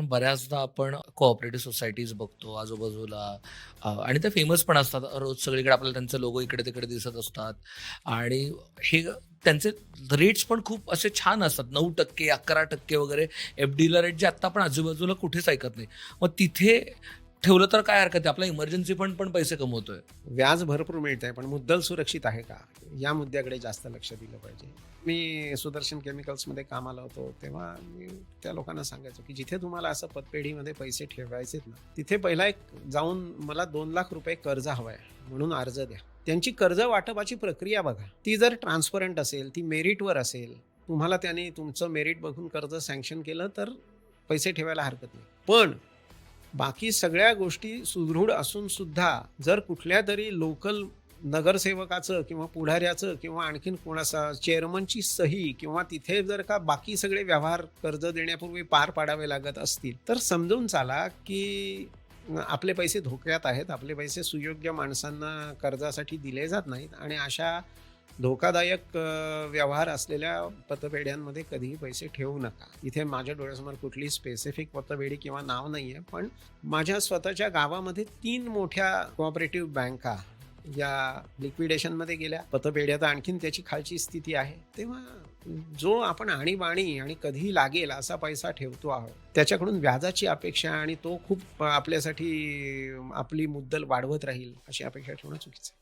पण बऱ्याचदा आपण कोऑपरेटिव्ह सोसायटीज बघतो आजूबाजूला आणि ते फेमस पण असतात. रोज सगळीकडे आपल्याला त्यांचे लोगो इकडे तिकडे दिसत असतात. आणि हे त्यांचे रेट्स पण खूप असे छान असतात. नऊ टक्के अकरा टक्के वगैरे एफ डीला रेट जे आत्ता आपण आजूबाजूला कुठेच ऐकत नाही. मग तिथे ठेवलं तर काय हरकत आहे? आपला इमर्जन्सी फंड पण पैसे कमवतोय. व्याज भरपूर मिळत आहे पण मुद्दल सुरक्षित आहे का? या मुद्द्याकडे जास्त लक्ष दिलं पाहिजे. मी सुदर्शन केमिकल्समध्ये कामाला होतो तेव्हा मी त्या लोकांना सांगायचो की जिथे तुम्हाला असं पतपेढीमध्ये पैसे ठेवायचेत ना तिथे पहिला एक जाऊन मला दोन लाख रुपये कर्ज हवं आहे म्हणून अर्ज द्या. त्यांची कर्ज वाटपाची प्रक्रिया बघा. ती जर ट्रान्सपरंट असेल ती मेरिटवर असेल तुम्हाला त्याने तुमचं मेरिट बघून कर्ज सँक्शन केलं तर पैसे ठेवायला हरकत नाही. पण बाकी सगळ्या गोष्टी सुदृढ असून सुद्धा जर कुठल्या तरी लोकल नगरसेवकाचं किंवा पुढाऱ्याचं किंवा आणखीन कोणाचा चेअरमनची सही किंवा तिथे जर का बाकी सगळे व्यवहार कर्ज देण्यापूर्वी पार पाडावे लागत असतील तर समजून चाला की आपले पैसे धोक्यात आहेत आपले पैसे सुयोग्य माणसांना कर्जासाठी दिले जात नाहीत आणि अशा धोकादायक व्यवहार असलेल्या पतपेढ्यांमध्ये कधीही पैसे ठेवू नका. इथे माझ्या डोळ्यासमोर कुठली स्पेसिफिक पतपेढी किंवा नाव नाही आहे पण माझ्या स्वतःच्या गावामध्ये तीन मोठ्या कोऑपरेटिव्ह बँका या लिक्विडेशनमध्ये गेल्या. पतपेढ्या तर आणखीन त्याची खालची स्थिती आहे. तेव्हा जो आपण आणीबाणी आणि कधीही लागेल असा पैसा ठेवतो आहोत त्याच्याकडून व्याजाची अपेक्षा आणि तो खूप आपल्यासाठी आपली मुद्दल वाढवत राहील अशी अपेक्षा ठेवणं चुकीचं आहे.